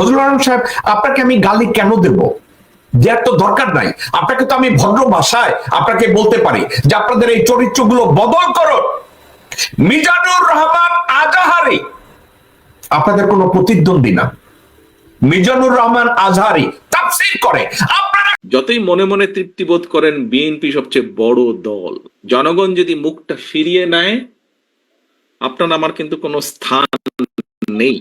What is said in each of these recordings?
ফজলুর রহমান সাহেব, আপনাকে আমি গালি কেন দেব? দেওয়ার তো দরকার নাই। আপনাকে তো আমি ভদ্র ভাষায় আপনাকে বলতে পারি যে আপনাদের এই চরিত্রগুলো বদল করো মিজানুর রহমান আজাহারি। আপনাদের কোনো প্রতিদ্বন্দ্বী না। মিজানুর রহমান আজহারি তাফসীর করে। আপনারা যতই মনে মনে তৃপ্তি বোধ করেন, বিএনপি সবচেয়ে বড় দল। জনগণ যদি মুখটা ফিরিয়ে নেয়, আপনার আমার কিন্তু কোনো স্থান নেই।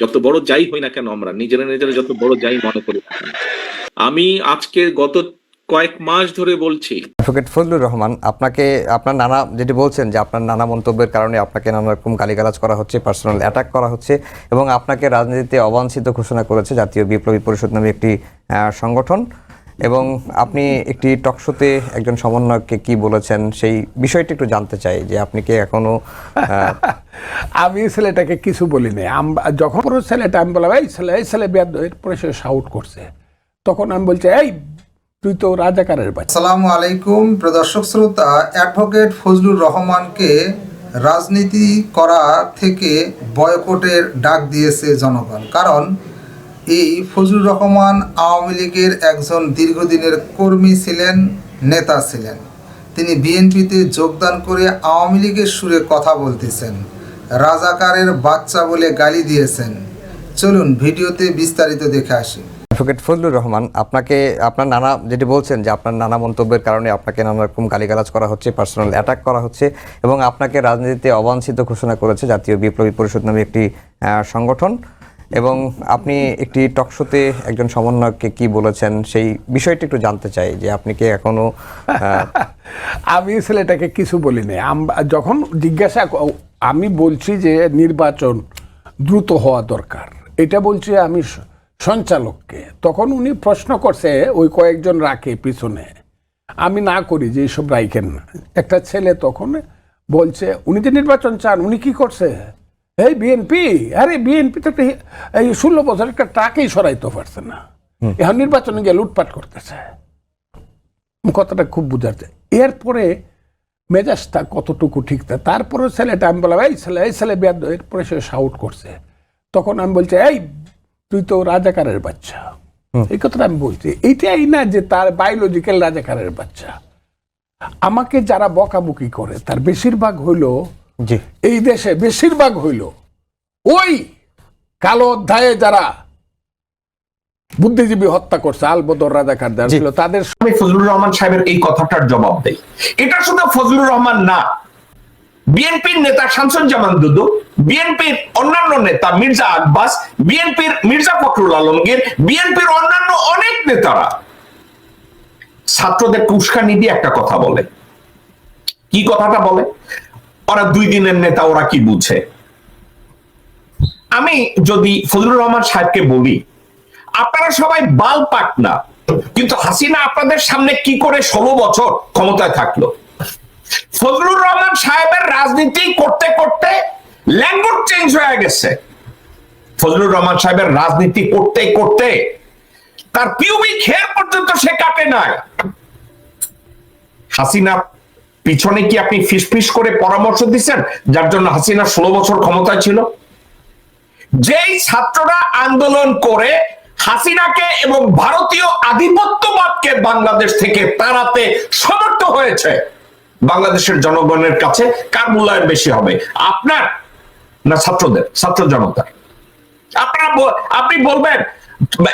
যত বড় যাই হই না কেন আমরা, নিজেরা নিজেরা যত বড় যাই মনে করি আমি আজকে গত কয়েক মাস ধরে বলছি। অ্যাডভোকেট ফজলুর রহমান, আপনাকে, আপনার নানা যেটি বলছেন যে আপনার নানা মন্তব্যের কারণে আপনাকে নানা রকম গালিগালাজ করা হচ্ছে পার্সোনাল অ্যাটাক করা হচ্ছে এবং আপনাকে রাজনীতিতে অবাঞ্ছিত ঘোষণা করেছে জাতীয় বিপ্লবী পরিষদ নামে একটি সংগঠন। এবং আপনি একটি টকশোতে একজন সমন্বয়ককে কি বলেছেন সেই বিষয়টি একটু জানতে চাই যে আপনি কি এখনও আমি ছেলেটাকে কিছু বলি নাই আম- যখন পুরো ছেলেটা আমি বললাম এই ছেলে এই ছেলে বেদ এরপরে সে শাউট করছে। তখন আমি বলছি এই তুই তো রাজাকারের বাচ্চা। আসসালামু আলাইকুম প্রদর্শক শ্রোতা অ্যাডভোকেট ফজলুর রহমানকে রাজনীতি করা থেকে বয়কটের ডাক দিয়েছে জনগণ। কারণ এই ফজলুর রহমান আওয়ামী লীগের একজন দীর্ঘদিনের কর্মী ছিলেন, নেতা ছিলেন। তিনি বিএনপিতে যোগদান করে আওয়ামী লীগের সুরে কথা বলতেছেন। রাজাকারের বাচ্চা বলে গালি দিয়েছেন। চলুন ভিডিওতে বিস্তারিত দেখে আসি। অ্যাডভোকেট ফজলুর রহমান, আপনাকে, আপনার নানা, যেটি বলছেন যে আপনার নানা মন্তব্যের কারণে আপনাকে নানা রকম গালিগালাজ করা হচ্ছে পার্সোনাল অ্যাটাক করা হচ্ছে এবং আপনাকে রাজনীতিতে অবাঞ্ছিত ঘোষণা করেছে জাতীয় বিপ্লবী পরিষদ নামে একটি সংগঠন। এবং আপনি একটি টকশোতে একজন সমন্বয়ককে কি বলেছেন, সেই বিষয়টি একটু জানতে চাই যে আপনি কি এখনও, আমি ছেলেটাকে কিছু বলি নাই আম- যখন জিজ্ঞাসা আমি বলছি যে নির্বাচন দ্রুত হওয়া দরকার, এটা বলছি আমি সঞ্চালককে। তখন উনি প্রশ্ন করছে, ওই কয়েকজন রাখে পিছনে। আমি না করি যে এইসব রাইখেন না। একটা ছেলে তখন বলছে, উনি যে নির্বাচন চান, উনি কি করছে? এই বিএনপি আরে বিএনপি তো এই ষোলো বছর একটা ট্রাকেই সরাইতে পারছে না। এখন নির্বাচনে গিয়ে লুটপাট করতেছে। কথাটা খুব বোঝাচ্ছে এরপরে মেজাজটা কতটুকু ঠিক তা তারপরে ছেলেটা আমি বললাম এই ছেলে এই ছেলে বেদ এরপরে সে শাউট করছে। তখন আমি বলছি এই তুই তো রাজাকারের বাচ্চা। এই কথাটা আমি বলছি। এইটাই না যে তার বায়োলজিক্যাল রাজাকারের বাচ্চা। আমাকে যারা বকাবকি করে তার বেশিরভাগ হইল এই দেশে বেশিরভাগ হইল ওই কালো অধ্যায়ে যারা বুদ্ধিজীবী হত্যা করছে আলবদর রাজাকার যারা ছিল তাদের আমি ফজলুর রহমান সাহেবের এই কথাটার জবাব দেই। এটা শুধু ফজলুর রহমান না বিএনপির নেতা শামসুজ্জামান দুদু বিএনপির অন্যান্য নেতা মির্জা আব্বাস বিএনপির মির্জা ফখরুল আলমগীর বিএনপির অন্যান্য অনেক নেতারা ছাত্রদের উস্কানি দিয়ে একটা কথা বলে। কি কথাটা বলে? ওরা দুই দিনের নেতা, ওরা কি বুঝে? আমি যদি ফজলুর রহমান সাহেবকে বলি, আপনারা সবাই বাল পাক না, কিন্তু হাসিনা আপনাদের সামনে কি করে ষোলো বছর ক্ষমতায় থাকল? ফজলুর রহমান সাহেবের রাজনীতি করতে করতে ল্যাঙ্গুয়েজ চেঞ্জ হয়ে গেছে। ফজলুর রহমান সাহেবের রাজনীতি করতে করতে তার পিউবি খেয়ার পর্যন্ত সে কাটে নাই। হাসিনা পিছনে কি আপনি ফিসফিস করে পরামর্শ দিচ্ছেন? যার জন্য হাসিনা ষোলো বছর ক্ষমতায় ছিল। যেই ছাত্ররা আন্দোলন করে, হাসিনাকে এবং ভারতীয় আধিপত্যবাদকে বাংলাদেশ থেকে তাড়াতে সমর্থ হয়েছে, বাংলাদেশের জনগণের কাছে কার মূল্যায়ন বেশি হবে? আপনার না ছাত্রদের? ছাত্র জনতার আপনারা আপনি বলবেন,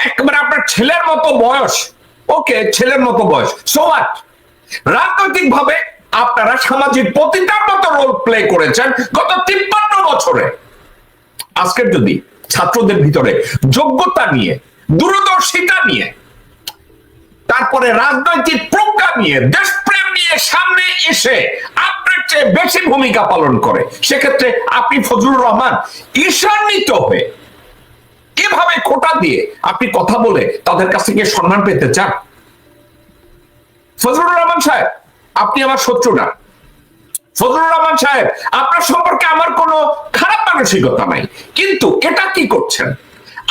একেবারে আপনার ছেলের মতো বয়স। ওকে, ছেলের মতো বয়স। সো রাজনৈতিক ভাবে আপনারা সামাজিক প্রতিটার মতো রোল প্লে করেছেন গত তিপ্পান্ন বছরে। আজকের যদি ছাত্রদের ভিতরে যোগ্যতা নিয়ে, দূরদর্শিতা নিয়ে, তারপরে রাজনৈতিক প্রজ্ঞা নিয়ে, দেশপ্রেম নিয়ে সামনে এসে আপনার চেয়ে বেশি ভূমিকা পালন করে, সেক্ষেত্রে আপনি ফজলুর রহমান ঈশান্বিত হয়ে এভাবে কোটা দিয়ে আপনি কথা বলে তাদের কাছ থেকে সম্মান পেতে চান? ফজলুর রহমান সাহেব আপনি আমার শত্রু না। ফজলুর রহমান সাহেব, আপনার সম্পর্কে আমার কোনো খারাপ মানসিকতা নাই। কিন্তু এটা কি করছেন?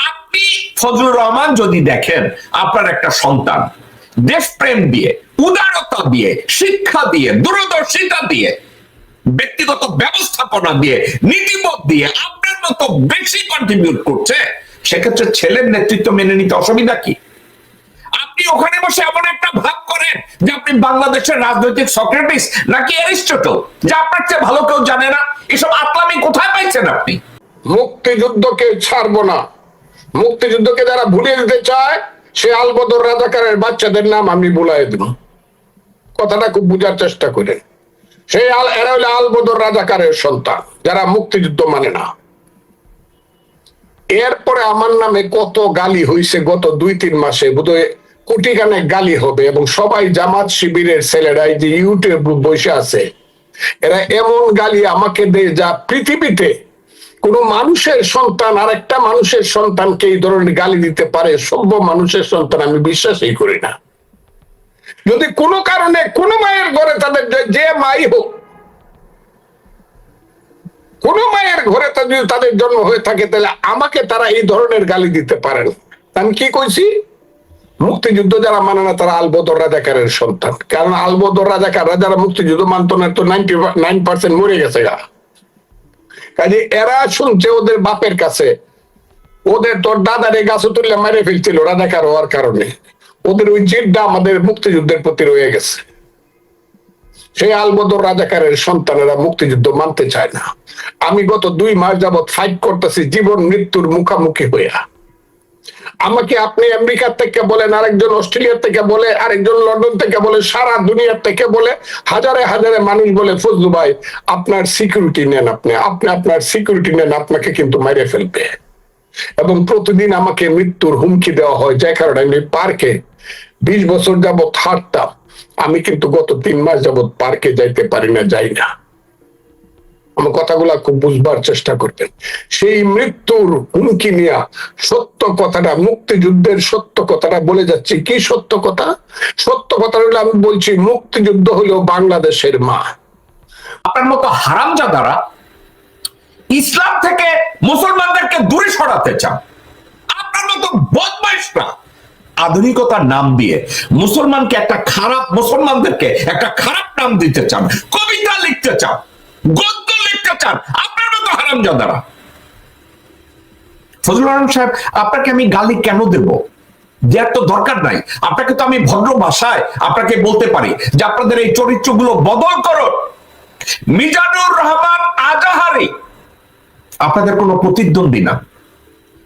আপনি ফজলুর রহমান যদি দেখেন, আপনার একটা সন্তান, দেশপ্রেম দিয়ে, উদারতা দিয়ে, শিক্ষা দিয়ে, দূরদর্শিতা দিয়ে, ব্যক্তিগত ব্যবস্থাপনা দিয়ে, নীতিবোধ দিয়ে আপনার মতো বেশি কন্ট্রিবিউট করছে, সেক্ষেত্রে ছেলের নেতৃত্ব মেনে নিতে অসুবিধা কি? আপনি ওখানে বসে এমন একটা ভাব করেন যে আপনি বাংলাদেশের রাজনৈতিক সক্রেটিস নাকি অ্যারিস্টটল, যে আপনার চেয়ে ভালো কেউ জানে না? এসব আকলামি কোথায় পাইছেন আপনি? মুক্তিযুদ্ধকে ছাড়বো না। মুক্তিযুদ্ধকে যারা ভুলিয়ে দিতে চায়, সে আলবদর রাজাকারের বাচ্চাদের নাম আমি বুলাই দেব। কথাটা খুব বুঝার চেষ্টা করে। সেই আল, এরা হলো আলবদর রাজাকারের সন্তান, যারা মুক্তিযুদ্ধ মানে না। এরপরে আমার নামে কত গালি হইছে গত দুই তিন মাসে, বোধহয় কোটি খানেক গালি হবে এবং সবাই জামাত শিবিরের ছেলেরাই যে ইউটিউব বসে আছে, এরা এমন গালি আমাকে দেয় যা পৃথিবীতে কোন মানুষের সন্তান আর একটা মানুষের সন্তানকে এই ধরনের গালি দিতে পারে, সভ্য মানুষের সন্তান আমি বিশ্বাসই করি না। যদি কোনো কারণে কোনো মায়ের ঘরে তাদের যে- যে মাই হোক, কোন মায়ের ঘরে যদি তাদের জন্ম হয়ে থাকে, তাহলে আমাকে তারা এই ধরনের গালি দিতে পারেন। আমি কি কইছি? মুক্তিযুদ্ধ যারা মানে না, তারা আলবদর রাজাকারের সন্তান। কারণ আলবদর মুক্তিযুদ্ধ মানত না, তো নাইনটি নাইন পার্সেন্ট মরে গেছে কাজে এরা শুনছে ওদের বাপের কাছে, ওদের তোর দাদারে তুললে মেরে ফেলছিল রাজাকার হওয়ার কারণে। ওদের ওই জিদটা আমাদের মুক্তিযুদ্ধের প্রতি রয়ে গেছে। সেই আলবদর রাজাকারের সন্তানেরা মুক্তিযুদ্ধ মানতে চায় না। আমি গত দুই মাস যাবৎ ফাইট করতেছি, জীবন মৃত্যুর মুখামুখি হইয়া। আমাকে আপনি আমেরিকার থেকে বলেন, আরেকজন অস্ট্রেলিয়া থেকে বলে, আরেকজন লন্ডন থেকে বলে, সারা দুনিয়ার থেকে বলে, হাজারে হাজারে মানুষ বলে, ফজলু ভাই, আপনার সিকিউরিটি নেন আপনি আপনি আপনার সিকিউরিটি নেন, আপনাকে কিন্তু মেরে ফেলবে। এবং প্রতিদিন আমাকে মৃত্যুর হুমকি দেওয়া হয়, যে কারণে আমি পার্কে বিশ বছর যাবৎ হাঁটতাম। আমি কিন্তু গত তিন মাস যাবৎ পার্কে যাইতে পারি না, যাই না। আমার কথাগুলা খুব বুঝবার চেষ্টা করবেন। সেই মৃত্যুর হুমকি নিয়ে সত্য কথাটা, মুক্তিযুদ্ধের সত্য কথাটা বলে যাচ্ছি। কি সত্য কথা? সত্য কথা হলো আমি বলছি, মুক্তিযুদ্ধ হলো বাংলাদেশের মা। আপনার মতো হারামজাদারা ইসলাম থেকে মুসলমানদেরকে দূরে সরাতে চান। আপনার মতো বদমাইশরা আধুনিকতার নাম দিয়ে মুসলমানকে একটা খারাপ মুসলমানদেরকে একটা খারাপ নাম দিতে চান, কবিতা লিখতে চান, গদ্য চান আপনার মতো ফজলুর রহমান সাহেব, আপনাকে আমি গালি কেন দেওয়ার তো দরকার নাই। আপনাকে তো আমি ভদ্র ভাষায় আপনাকে বলতে পারি যে আপনাদের এই চরিত্রগুলো বদল মিজানুর রহমান আজাহারি। আপনাদের কোনো প্রতিদ্বন্দ্বী না।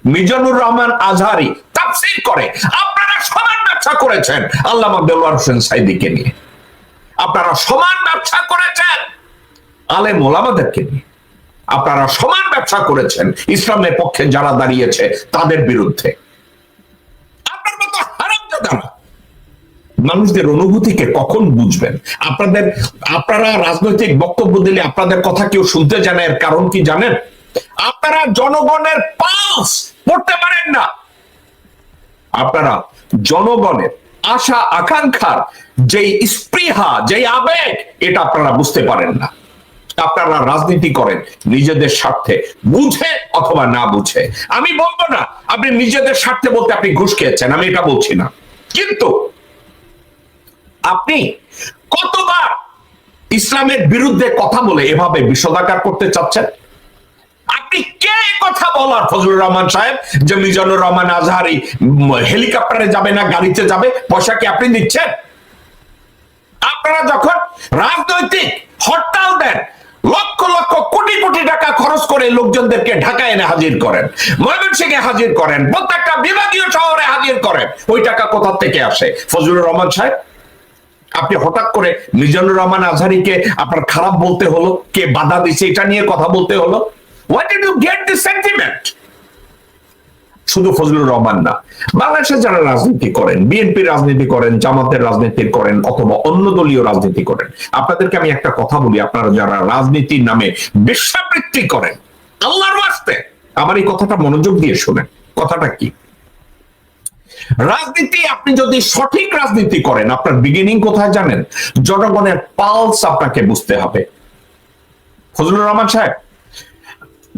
মিজানুর রহমান আজহারি তাফসীর করে। আপনারা সমান ব্যবসা করেছেন দেলোয়ার হোসেন সাইদিকে নিয়ে। আপনারা সমান ব্যবসা করেছেন। আলেম ওলামাদেরকে নিয়ে। আপনারা সমান ব্যবসা করেছেন ইসলামের পক্ষে যারা দাঁড়িয়েছে তাদের বিরুদ্ধে। মানুষদের অনুভূতিকে কখন বুঝবেন? আপনাদের, আপনারা রাজনৈতিক বক্তব্য দিলে আপনাদের কথা কেউ শুনতে জানে, এর কারণ কি জানেন? আপনারা জনগণের পালস পড়তে পারেন না। আপনারা জনগণের আশা, আকাঙ্ক্ষার যেই স্পৃহা, যেই আবেগ, এটা আপনারা বুঝতে পারেন না। আপনারা রাজনীতি করেন নিজেদের স্বার্থে। বুঝে অথবা না বুঝে। আমি বলব না, আপনি নিজেদের স্বার্থে বলতে আপনি ঘুষ খেয়েছেন, আমি এটা বলছি না। কিন্তু আপনি কতবার ইসলামের বিরুদ্ধে কথা বলে এভাবে বিষদাকার করতে চাচ্ছেন? আপনি কে কথা বলার, ফজলুর রহমান সাহেব? যে মিজানুর রহমান আজহারি হেলিকপ্টারে যাবে না, গাড়িতে যাবে, পয়সা কি আপনি দিচ্ছেন আপনারা যখন রাজনৈতিক হরতাল দেন লক্ষ লক্ষ কোটি কোটি টাকা খরচ করে লোকজনদেরকে ঢাকায় এনে হাজির করেন, ময়মনসিংহে হাজির করেন, প্রত্যেকটা বিভাগীয় শহরে হাজির করেন। ওই টাকা কোথা থেকে আসে? ফজলুর রহমান সাহেব, আপনি হঠাৎ করে মিজানুর রহমান আজহারিকে আপনার খারাপ বলতে হলো, কে বাধা দিচ্ছে এটা নিয়ে কথা বলতে হলো? What you get this sentiment শুধু ফজলুর রহমান না বাংলাদেশে যারা রাজনীতি করেন বিএনপি রাজনীতি করেন, জামাতের রাজনীতি করেন, অথবা অন্য দলীয় রাজনীতি করেন, আপনাদেরকে আমি একটা কথা বলি, আপনারা যারা রাজনীতির নামে বিশ্বাবৃত্তি করেন, আল্লাহর ওয়াস্তে, আমার এই কথাটা মনোযোগ দিয়ে শুনেন। কথাটা কি? রাজনীতি, আপনি যদি সঠিক রাজনীতি করেন, আপনার বিগিনিং কোথায় জানেন? জনগণের পালস আপনাকে বুঝতে হবে। ফজলুর রহমান সাহেব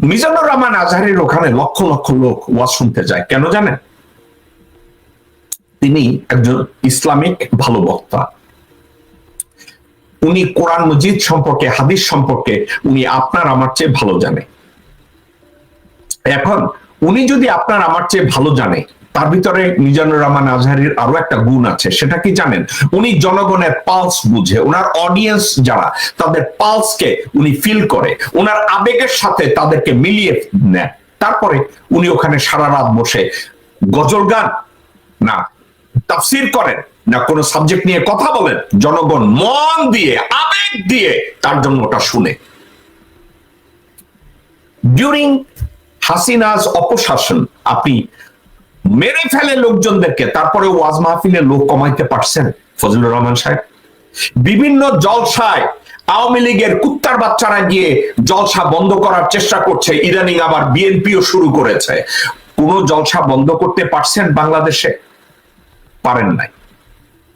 মিজানুর রহমান আজহারের ওখানে লক্ষ লক্ষ লোক ওয়াজ শুনতে যায়। কেন জানেন? তিনি একজন ইসলামিক ভালো বক্তা। উনি কোরআন মজিদ সম্পর্কে, হাদিস সম্পর্কে উনি আপনার আমার চেয়ে ভালো জানে। এখন উনি যদি আপনার আমার চেয়ে ভালো জানে তার ভিতরে মিজানুর রহমান আজহারির আরও একটা গুণ আছে, সেটা কি জানেন? উনি জনগণের পালস বুঝে ওনার অডিয়েন্স যারা, তাদের পালসকে উনি ফিল করে ওনার আবেগের সাথে তাদেরকে মিলিয়ে নেয়। তারপরে উনি ওখানে সারা রাত বসে গজল গান, না তাফসির করেন, না কোনো সাবজেক্ট নিয়ে কথা বলেন, জনগণ মন দিয়ে, আবেগ দিয়ে তার জন্য ওটা শুনে। ডিউরিং হাসিনাজ অপশাসন, আপনি মেরে ফেলে লোকজনদেরকে তারপরে ওয়াজ মাহফিলে লোক কমাইতে পারছেন ফজলুর রহমান সাহেব। বিভিন্ন জলসায় আওয়ামী লীগের কুত্তার বাচ্চারা গিয়ে জলসা বন্ধ করার চেষ্টা করছে। ইদানিং আবার বিএনপিও শুরু করেছে। কোন জলসা বন্ধ করতে পারছেন বাংলাদেশে? পারেন নাই।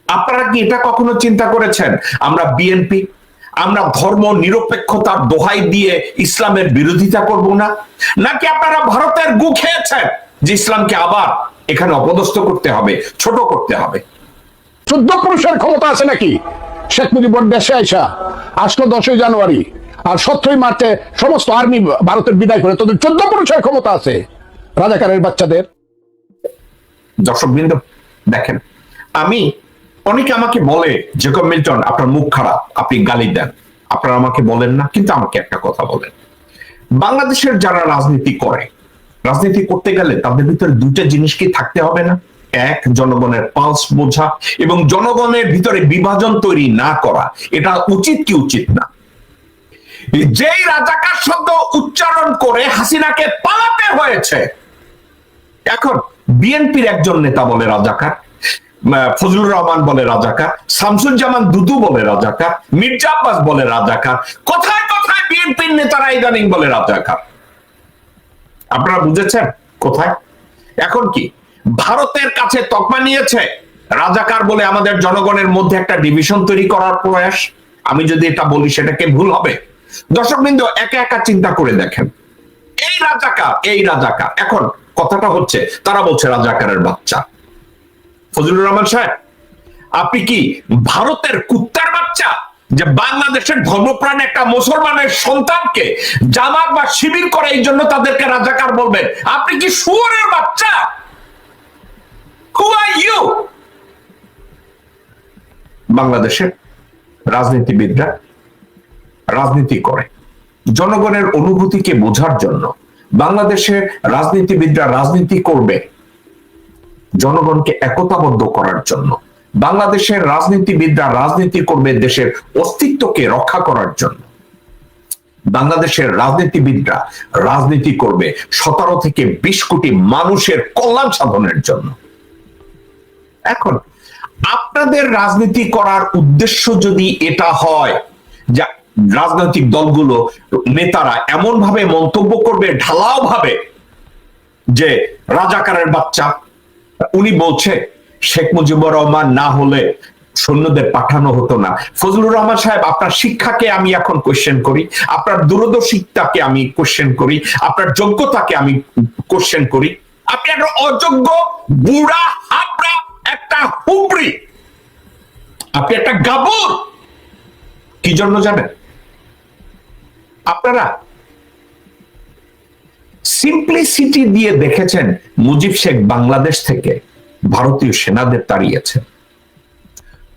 আপনারা কি এটা কখনো চিন্তা করেছেন? আমরা বিএনপি, আমরা ধর্ম নিরপেক্ষতার দোহাই দিয়ে ইসলামের বিরোধিতা করব না? নাকি আপনারা ভারতের গু খেয়েছেন? যে ইসলামকে আবার এখানে অপদস্থ করতে হবে ছোট করতে হবে। চোদ্দ পুরুষের ক্ষমতা আছে নাকি? শেখ মুজিবুর দেশে আইসা আসলো দশই জানুয়ারি আর সতেরোই মার্চে সমস্ত আর্মি ভারতের বিদায় করে তোদের চোদ্দ পুরুষের ক্ষমতা আছে রাজাকারের বাচ্চাদের। দর্শক বৃন্দ দেখেন আমি অনেকে আমাকে বলে জেকব মিল্টন আপনার মুখ খারাপ আপনি গালি দেন। আপনারা আমাকে বলেন না কিন্তু আমাকে একটা কথা বলেন। বাংলাদেশের যারা রাজনীতি করে রাজনীতি করতে গেলে তাদের ভিতরে দুইটা জিনিস কি থাকতে হবে না? এক, জনগণের পালস বোঝা এবং জনগণের ভিতরে বিভাজন তৈরি না করা। এটা উচিত কি উচিত না? যেই রাজাকার শব্দ উচ্চারণ করে হাসিনাকে পালাতে হয়েছে, এখন বিএনপির একজন নেতা বলে রাজাকার ফজলুর রহমান বলে রাজাকার, শামসুজ্জামান দুদু বলে রাজাকার, মির্জা আব্বাস বলে রাজাকার, কোথায় কোথায় বিএনপির নেতারা ইদানিং বলে রাজাকার? আপনারা বুঝেছেন? কোথায়? এখন কি? ভারতের কাছে তকমা নিয়েছে। রাজাকার বলে আমাদের জনগণের মধ্যে একটা ডিভিশন তৈরি করার প্রয়াস। আমি যদি এটা বলি, সেটাকে ভুল হবে। দর্শক বিন্দু, একা একা চিন্তা করে দেখেন। এই রাজাকার এই রাজাকার। এখন কথাটা হচ্ছে, তারা বলছে রাজাকারের বাচ্চা। ফজলুর রহমান সাহেব, আপনি কি ভারতের কুত্তার বাচ্চা? যে বাংলাদেশের ধর্মপ্রাণ একটা মুসলমানের সন্তানকে জামাত বা শিবির করে এই জন্য তাদেরকে রাজাকার বলবেন। আপনি কি শুয়ারের বাচ্চা? ইউ বাংলাদেশের রাজনীতিবিদরা রাজনীতি করে। জনগণের অনুভূতিকে বোঝার জন্য বাংলাদেশের রাজনীতিবিদরা রাজনীতি করবে। জনগণকে একতাবদ্ধ করার জন্য। বাংলাদেশের রাজনীতিবিদরা রাজনীতি করবে দেশের অস্তিত্বকে রক্ষা করার জন্য। বাংলাদেশের রাজনীতিবিদরা রাজনীতি করবে সতেরো থেকে বিশ কোটি মানুষের কল্যাণ সাধনের জন্য। এখন, আপনাদের রাজনীতি করার উদ্দেশ্য যদি এটা হয়, যা রাজনৈতিক দলগুলো নেতারা এমন ভাবে মন্তব্য করবে ঢালাও ভাবে যে রাজাকারের বাচ্চা, উনি বলছে শেখ মুজিবুর রহমান না হলে সৈন্যদের পাঠানো হতো না। ফজলুর রহমান সাহেব, আপনার শিক্ষাকে আমি এখন কোশ্চেন করি, আপনার দূরদর্শিতাকে আমি কোশ্চেন করি, আপনার যোগ্যতাকে আমি কোশ্চেন করি। আপনি একটা অযোগ্য বুড়া, হাবড়া, একটা হুবড়ি, আপনি একটা গাবর, কি জন্য জানেন? আপনারা সিম্পলিসিটি দিয়ে দেখেছেন মুজিব শেখ বাংলাদেশ থেকে ভারতীয় সেনাদের তাড়িয়েছেন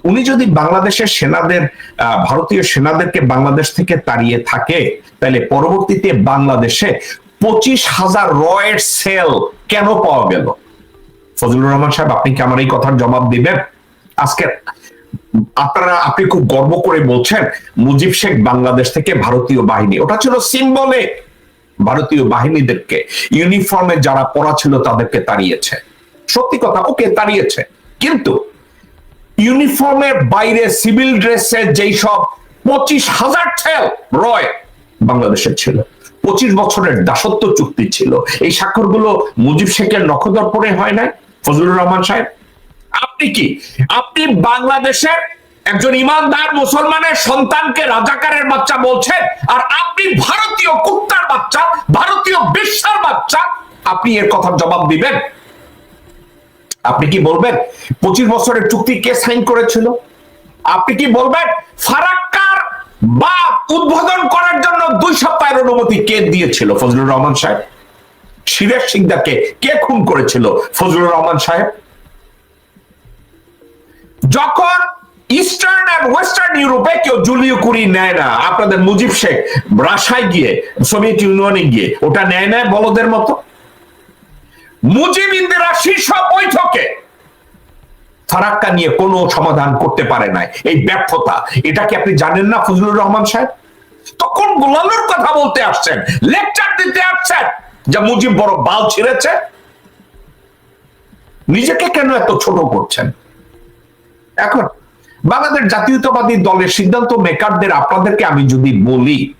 উনি যদি বাংলাদেশের সেনাদের ভারতীয় সেনাদেরকে বাংলাদেশ থেকে তাড়িয়ে থাকে, তাহলে পরবর্তীতে বাংলাদেশে পঁচিশ হাজার রয়ের সেল কেন পাওয়া গেল? ফজলুর রহমান সাহেব, আপনি কি আমার এই কথার জবাব দিবেন? আজকে আপনারা, আপনি খুব গর্ব করে বলছেন, মুজিব শেখ বাংলাদেশ থেকে ভারতীয় বাহিনী। ওটা ছিল সিম্বলে ভারতীয় বাহিনীদেরকে, ইউনিফর্মে যারা পড়া ছিল তাদেরকে তাড়িয়েছে। সত্যি কথা, ওকে তাড়িয়েছে কিন্তু ইউনিফর্মের বাইরে সিভিল ড্রেসে যেই সব পঁচিশ হাজার ছেল রয় বাংলাদেশের ছিল। পঁচিশ বছরের দাসত্ব চুক্তি ছিল। এই স্বাক্ষরগুলো মুজিব শেখের নখদর্পণে হয় নাই, ফজলুর রহমান সাহেব? আপনি কি? আপনি বাংলাদেশের একজন ইমানদার মুসলমানের সন্তানকে রাজাকারের বাচ্চা বলছেন, আর আপনি ভারতীয় কুত্তার বাচ্চা, ভারতীয় বিশ্বের বাচ্চা, আপনি এর কথার জবাব দিবেন। আপনি কি বলবেন? পঁচিশ বছরের চুক্তি কে সাইন করেছিল? আপনি কি বলবেন? ফারাক্কার বা উদ্বোধন করার জন্য দুই সপ্তাহের অনুমতি কে দিয়েছিল? ফজলুর রহমান সাহেব। সিরাজ সিকদারকে কে খুন করেছিল? ফজলুর রহমান সাহেব। যখন ইস্টার্ন আর ওয়েস্টার্ন ইউরোপে কেউ জুলিও কুরি নেয় না, আপনাদের মুজিব শেখ রাশায় গিয়ে, সোভিয়েত ইউনিয়নে গিয়ে, ওটা নেয় না বলদের মতো? মুজিব ইন্দিরা শীর্ষ বৈঠকে। ফারাক্কা নিয়ে কোনো সমাধান করতে পারে নাই। এই ব্যর্থতা, এটা কি আপনি জানেন না ফজলুর রহমান সাহেব? কথা বলতে আসছেন? লেকচার দিতে আসছেন মুজিব বড় বাল ছিঁড়েছে। নিজেকে কেন এত ছোট করছেন? এখন, বাংলাদেশ জাতীয়তাবাদী দলের সিদ্ধান্ত মেকারদের, আপনাদেরকে আমি যদি বলি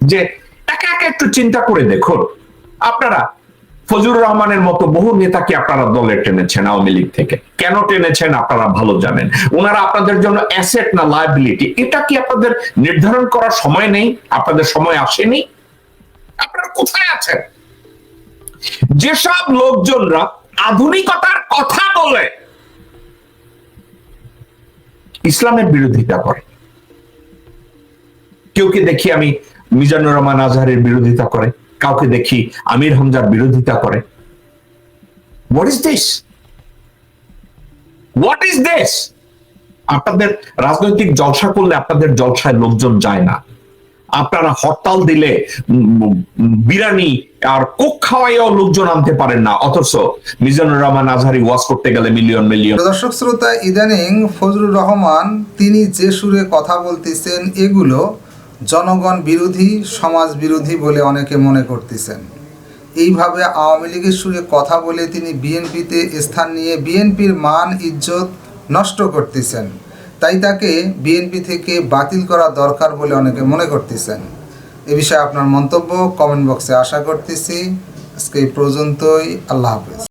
যে একা একা একটু চিন্তা করে দেখুন। আপনারা ফজলুর রহমানের মতো বহু নেতাকে আপনারা দলে টেনেছেন আওয়ামী লীগ থেকে। কেন টেনেছেন আপনারা ভালো জানেন। ওনারা আপনাদের জন্য অ্যাসেট না লাইবিলিটি এটা কি আপনাদের নির্ধারণ করার সময় নেই? আপনাদের সময় আসেনি? আপনারা কোথায় আছেন? যেসব লোকজনরা আধুনিকতার কথা বলে, ইসলামের বিরোধিতা করে। কেউ কি দেখি আমি মিজানুর রহমান আজহারের বিরোধিতা করে? কাউকে দেখি আমির হামজার বিরোধিতা করে। What is this what is this আপনাদের রাজনৈতিক জলসা করলে আপনাদের জলসায় লোকজন যায় না। আপনারা হরতাল দিলে বিরানি আর কোক খাওয়াইও লোকজন আনতে পারেন না। অথচ মিজানুর রহমান আজহারি ওয়াজ করতে গেলে মিলিয়ন মিলিয়ন দর্শক, শ্রোতা, ইদানিং ফজলুর রহমান তিনি যে সুরে কথা বলতেছেন, এগুলো জনগণ বিরোধী, সমাজ বিরোধী বলে অনেকে মনে করতেছেন। এইভাবে আওয়ামী লীগের সুরে কথা বলে তিনি বিএনপিতে স্থান নিয়ে বিএনপির মান, ইজ্জত নষ্ট করতেছেন। তাই তাকে বিএনপি থেকে বাতিল করা দরকার বলে অনেকে মনে করতেছেন। এ বিষয়ে আপনার মন্তব্য কমেন্ট বক্সে আশা করতেছি। আজকে এই পর্যন্তই। আল্লাহ হাফেজ।